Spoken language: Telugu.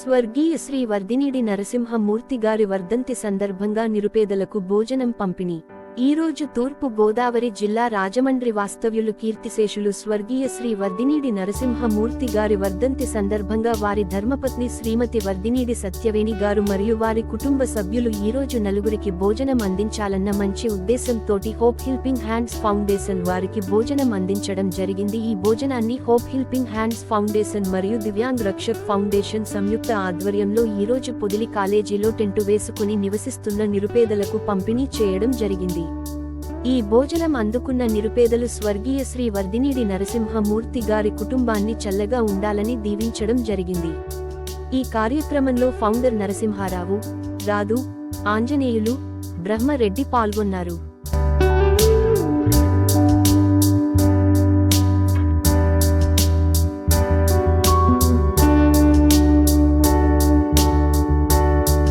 స్వర్గీయ శ్రీ వర్ధినీడి నరసింహమూర్తి గారి వర్ధంతి సందర్భంగా నిరుపేదలకు భోజనం పంపిణీ. ఈ రోజు తూర్పు గోదావరి జిల్లా రాజమండ్రి వాస్తవ్యులు కీర్తిశేషులు స్వర్గీయ శ్రీ వర్ధినీడి నరసింహమూర్తి గారి వర్ధంతి సందర్భంగా వారి ధర్మపత్ని శ్రీమతి వర్ధినీడి సత్యవేణి గారు మరియు వారి కుటుంబ సభ్యులు ఈ రోజు నలుగురికి భోజనం అందించాలన్న మంచి ఉద్దేశంతోటి హోప్ హెల్పింగ్ హ్యాండ్స్ ఫౌండేషన్ వారికి భోజనం అందించడం జరిగింది. ఈ భోజనాన్ని హోప్ హెల్పింగ్ హ్యాండ్స్ ఫౌండేషన్ మరియు దివ్యాంగ్ రక్షక్ ఫౌండేషన్ సంయుక్త ఆధ్వర్యంలో ఈరోజు పొదిలి కాలేజీలో టెంటు వేసుకుని నివసిస్తున్న నిరుపేదలకు పంపిణీ చేయడం జరిగింది. ఈ భోజనం అందుకున్న నిరుపేదలు స్వర్గీయ శ్రీ వర్ధినీడి నరసింహమూర్తి గారి కుటుంబాన్ని చల్లగా ఉండాలని దీవించడం జరిగింది. ఈ కార్యక్రమంలో ఫౌండర్ నరసింహారావు రాదు ఆంజనేయులు బ్రహ్మరెడ్డి పాల్గొన్నారు.